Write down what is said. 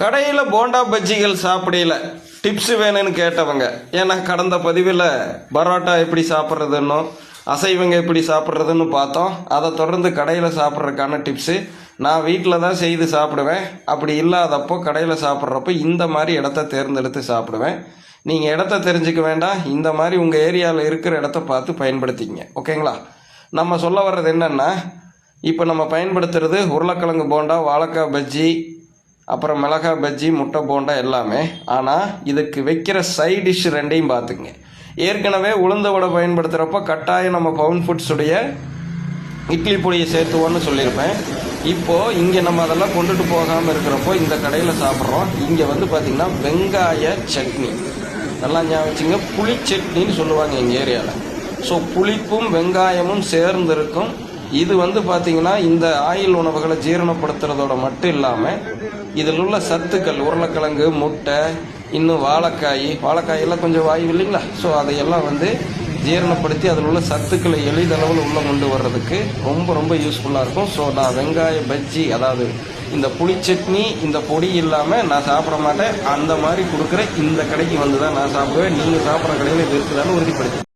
கடையில் போண்டா பஜ்ஜிகள் சாப்பிடல. டிப்ஸ் வேணும்னு கேட்டவங்க. ஏன்னா கடந்த பதிவில் பரோட்டா எப்படி சாப்பிட்றதுன்னும் அசைவங்க எப்படி சாப்பிட்றதுன்னு பார்த்தோம். அதை தொடர்ந்து கடையில் சாப்பிட்றதுக்கான டிப்ஸு நான் வீட்டில் தான் செய்து சாப்பிடுவேன். அப்படி இல்லாதப்போ கடையில் சாப்பிட்றப்போ இந்த மாதிரி இடத்த தேர்ந்தெடுத்து சாப்பிடுவேன். நீங்கள் இடத்த தெரிஞ்சுக்க வேண்டாம். இந்த மாதிரி உங்கள் ஏரியாவில் இருக்கிற இடத்த பார்த்து பயன்படுத்திங்க ஓகேங்களா? நம்ம சொல்ல வர்றது என்னென்னா இப்போ நம்ம பயன்படுத்துறது உருளைக்கிழங்கு போண்டா வாழைக்காய் பஜ்ஜி அப்புறம் மிளகாய் பஜ்ஜி முட்டை போண்டா எல்லாமே. ஆனால் இதுக்கு வைக்கிற சைட் டிஷ் ரெண்டையும் பார்த்துங்க. ஏற்கனவே உளுந்த வடை பயன்படுத்துகிறப்ப கட்டாயம் நம்ம பவுன் ஃபுட்ஸுடைய இட்லி பொடியை சேர்த்துவோன்னு சொல்லியிருப்பேன். இப்போது இங்கே நம்ம அதெல்லாம் கொண்டுட்டு போகாமல் இருக்கிறப்போ இந்த கடையில் சாப்பிட்றோம். இங்கே வந்து பார்த்திங்கன்னா வெங்காய சட்னி. நல்லா ஞாபகம் வச்சுங்க. புளி சட்னின்னு சொல்லுவாங்க எங்கள் ஏரியாவில் ஸோ புளிப்பும் வெங்காயமும் சேர்ந்து இருக்கும். இது வந்து பார்த்தீங்கன்னா இந்த ஆயில் உணவுகளை ஜீரணப்படுத்துறதோட மட்டும் இல்லாமல் இதில் உள்ள சத்துக்கள் உருளைக்கிழங்கு முட்டை இன்னும் வாழைக்காய் வாழைக்காயெல்லாம் கொஞ்சம் வாயு இல்லைங்களா? ஸோ அதையெல்லாம் வந்து ஜீரணப்படுத்தி அதில் உள்ள சத்துக்களை எளிதளவில் உள்ளே கொண்டு வர்றதுக்கு ரொம்ப ரொம்ப யூஸ்ஃபுல்லாக இருக்கும். ஸோ நான் வெங்காய பஜ்ஜி அதாவது இந்த புளி சட்னி இந்த பொடி இல்லாமல் நான் சாப்பிட மாட்டேன். அந்த மாதிரி கொடுக்குற இந்த கடைக்கு வந்து தான் நான் சாப்பிடுவேன். நீங்கள் சாப்பிட்ற கடையில் இது இருக்குதான்னு உறுதிப்படுத்தி